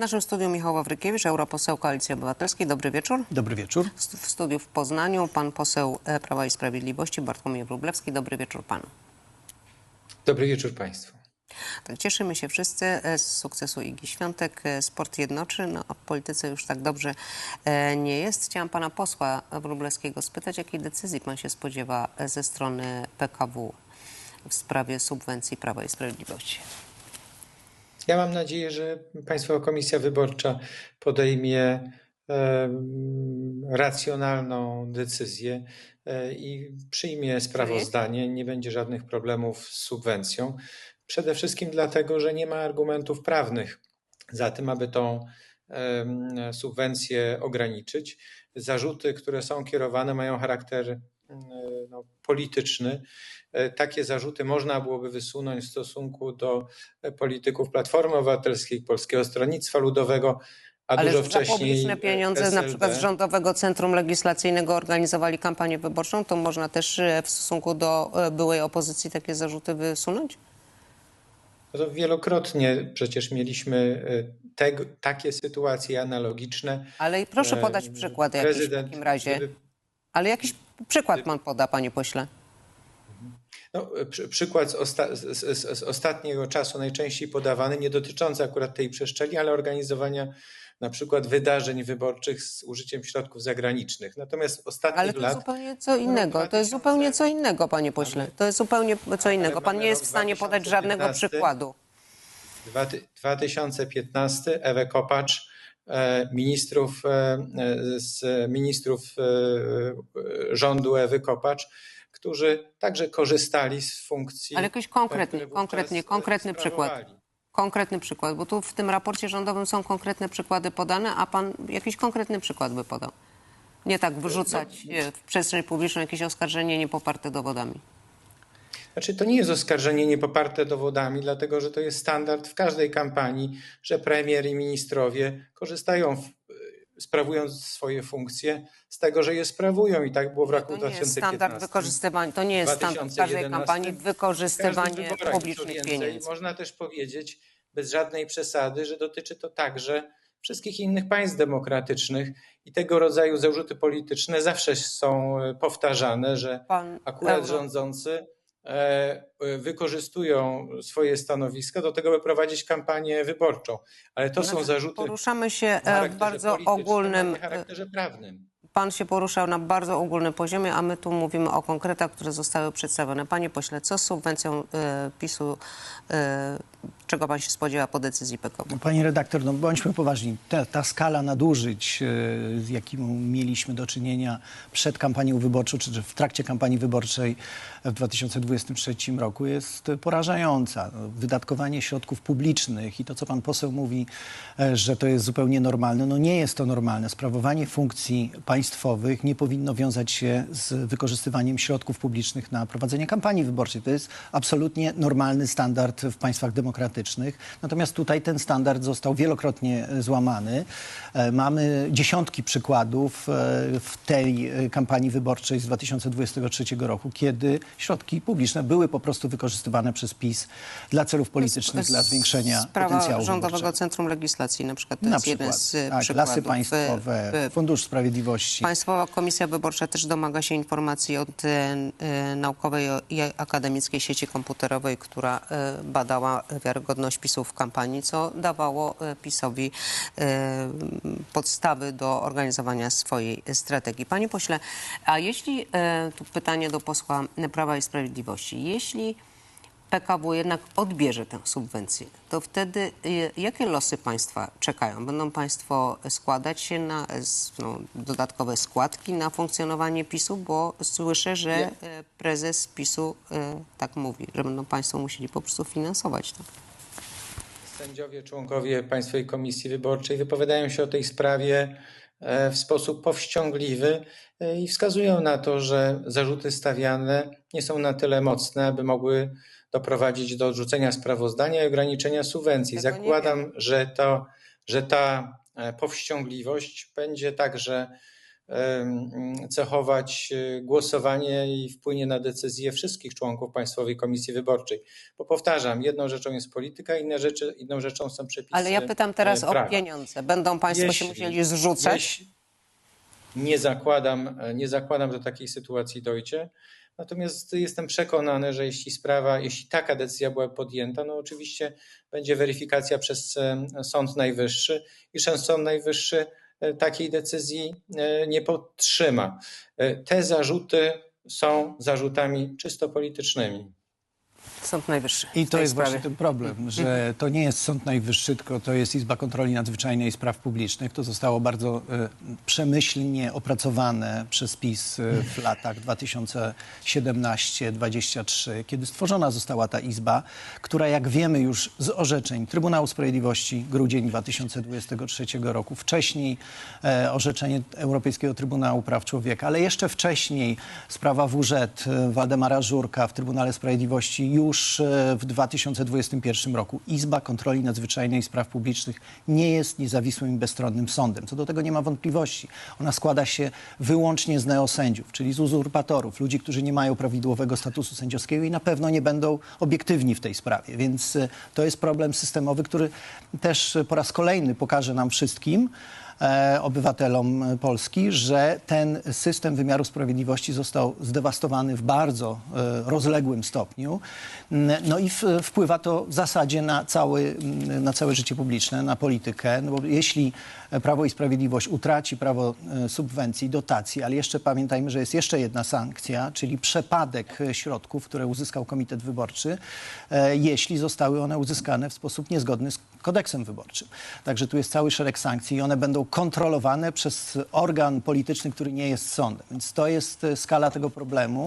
naszym studiu Michał Wawrykiewicz, europoseł Koalicji Obywatelskiej. Dobry wieczór. Dobry wieczór. W studiu w Poznaniu pan poseł e, Prawa i Sprawiedliwości Bartłomiej Wróblewski. Dobry wieczór panu. Dobry wieczór Państwu. Tak, cieszymy się wszyscy e, z sukcesu Igi Świątek. E, Sport jednoczy, no a w polityce już tak dobrze nie jest. Chciałam pana posła Wróblewskiego spytać, jakiej decyzji pan się spodziewa ze strony PKW w sprawie subwencji Prawa i Sprawiedliwości. Ja mam nadzieję, że Państwowa Komisja Wyborcza podejmie racjonalną decyzję e, i przyjmie sprawozdanie. Nie będzie żadnych problemów z subwencją. Przede wszystkim dlatego, że nie ma argumentów prawnych za tym, aby tą subwencję ograniczyć. Zarzuty, które są kierowane, mają charakter no, polityczny. E, Takie zarzuty można byłoby wysunąć w stosunku do e, polityków Platformy Obywatelskiej, Polskiego Stronnictwa Ludowego, a Ale dużo za wcześniej publiczne pieniądze, na SLD. przykład z Rządowego Centrum Legislacyjnego organizowali kampanię wyborczą, to można też e, w stosunku do e, byłej opozycji takie zarzuty wysunąć? No to wielokrotnie przecież mieliśmy e, tego, takie sytuacje analogiczne. Ale proszę E, podać przykład jakiś w takim razie. Ale jakiś przykład pan poda, panie pośle. No, przy, przykład z, osta, z, z, z ostatniego czasu najczęściej podawany, nie dotyczący akurat tej przeszczeli, ale organizowania na przykład wydarzeń wyborczych z użyciem środków zagranicznych. Natomiast ostatnich Ale to lat... zupełnie co innego. To jest 2000 zupełnie co innego, panie pośle. To jest zupełnie co innego. Pan nie jest w stanie podać żadnego 2015. przykładu. Dwa ty- 2015 Ewę Kopacz, e, ministrów, e, e, z ministrów rządu Ewy Kopacz, którzy także korzystali z funkcji. Ale jakiś konkretnie, e, konkretny przykład. Konkretny przykład, bo tu w tym raporcie rządowym są konkretne przykłady podane, a pan jakiś konkretny przykład by podał. Nie tak wyrzucać No, e, w przestrzeń publiczną jakieś oskarżenie niepoparte dowodami. Znaczy, to nie jest oskarżenie niepoparte dowodami, dlatego że to jest standard w każdej kampanii, że premier i ministrowie korzystają, sprawując swoje funkcje, z tego, że je sprawują. I tak było w roku To nie jest 2015. standard wykorzystywania, to nie jest standard każdej 2011. kampanii wykorzystywanie publicznych pieniędzy. Można też powiedzieć bez żadnej przesady, że dotyczy to także wszystkich innych państw demokratycznych i tego rodzaju zarzuty polityczne zawsze są e, powtarzane, że Pan akurat Euro- rządzący wykorzystują swoje stanowiska do tego, by prowadzić kampanię wyborczą. Ale to są zarzuty Poruszamy się e, w charakterze bardzo ogólnym. nie charakterze prawnym. Pan się poruszał na bardzo ogólnym poziomie, a my tu mówimy o konkretach, które zostały przedstawione. Panie pośle, co z subwencją e, PiSu, e, czego pan się spodziewa po decyzji PKW? Pani redaktor, no bądźmy poważni. Ta, ta skala nadużyć, e, z jakim mieliśmy do czynienia przed kampanią wyborczą, czy czy w trakcie kampanii wyborczej w 2023 roku jest porażająca. No, Wydatkowanie środków publicznych i to, co pan poseł mówi, e, że to jest zupełnie normalne, no nie jest to normalne. Sprawowanie funkcji państwowych nie powinno wiązać się z wykorzystywaniem środków publicznych na prowadzenie kampanii wyborczej. To jest absolutnie normalny standard w państwach demokratycznych. Natomiast tutaj ten standard został wielokrotnie e, złamany. E, Mamy dziesiątki przykładów e, w tej kampanii wyborczej z 2023 roku, kiedy środki publiczne były po prostu wykorzystywane przez PiS dla celów politycznych, dla zwiększenia Sprawa potencjału Rządowego wyborczego. Centrum Legislacji na przykład to Na jest jeden przykład, z tak, przykładów. lasy państwowe, Fundusz Sprawiedliwości. Państwowa Komisja Wyborcza też domaga się informacji od naukowej i akademickiej sieci komputerowej, która badała wiarygodność PiSu w kampanii, co dawało e, PiSowi e, podstawy do organizowania swojej strategii. Panie pośle, a jeśli, e, tu pytanie do posła Prawa i Sprawiedliwości, jeśli PKW jednak odbierze tę subwencję, to wtedy jakie losy państwa czekają? Będą państwo składać się na no, dodatkowe składki na funkcjonowanie PiSu? Bo słyszę, że Nie. prezes PiSu tak mówi, że będą państwo musieli po prostu finansować to. Sędziowie, członkowie Państwowej Komisji Wyborczej wypowiadają się o tej sprawie e, w sposób powściągliwy e, i wskazują na to, że zarzuty stawiane nie są na tyle mocne, aby mogły doprowadzić do odrzucenia sprawozdania i ograniczenia subwencji. Tego nie Zakładam, że, to, że ta e, powściągliwość będzie także cechować e, głosowanie i wpłynie na decyzje wszystkich członków Państwowej Komisji Wyborczej. Bo powtarzam, jedną rzeczą jest polityka, inne rzeczy, inną rzeczą są przepisy. Ale ja pytam teraz e, o prawa. pieniądze. Będą państwo się Jeśli- musieli zrzucać? jeśli- Nie zakładam, nie zakładam, że do takiej sytuacji dojdzie. Natomiast jestem przekonany, że jeśli sprawa, jeśli taka decyzja była podjęta, no oczywiście będzie weryfikacja przez e, Sąd Najwyższy i Sąd Najwyższy e, takiej decyzji e, nie podtrzyma. E, Te zarzuty są zarzutami czysto politycznymi. Sąd Najwyższy. I to jest sprawie. właśnie ten problem, że to nie jest Sąd Najwyższy, tylko to jest Izba Kontroli Nadzwyczajnej i Spraw Publicznych. To zostało bardzo e, przemyślnie opracowane przez PiS e, w latach 2017-2023, kiedy stworzona została ta Izba, która jak wiemy już z orzeczeń Trybunału Sprawiedliwości, grudzień 2023 roku, wcześniej e, orzeczenie Europejskiego Trybunału Praw Człowieka, ale jeszcze wcześniej sprawa WZ e, Waldemara Żurka w Trybunale Sprawiedliwości już e, w 2021 roku. Izba Kontroli Nadzwyczajnej Spraw Publicznych nie jest niezawisłym i bezstronnym sądem. Co do tego nie ma wątpliwości. Ona składa się wyłącznie z neosędziów, czyli z uzurpatorów, ludzi, którzy nie mają prawidłowego statusu sędziowskiego i na pewno nie będą obiektywni w tej sprawie. Więc e, to jest problem systemowy, który też e, po raz kolejny pokaże nam wszystkim, obywatelom e, Polski, że ten system wymiaru sprawiedliwości został zdewastowany w bardzo e, rozległym stopniu. No i wpływa to w zasadzie na, cały, na całe życie publiczne, na politykę. No bo jeśli Prawo i Sprawiedliwość utraci prawo e, subwencji, dotacji, ale jeszcze pamiętajmy, że jest jeszcze jedna sankcja, czyli przepadek e, środków, które uzyskał Komitet Wyborczy, e, jeśli zostały one uzyskane w sposób niezgodny z kodeksem wyborczym. Także tu jest cały szereg sankcji i one będą kontrolowane przez organ polityczny, który nie jest sądem. Więc to jest e, skala tego problemu.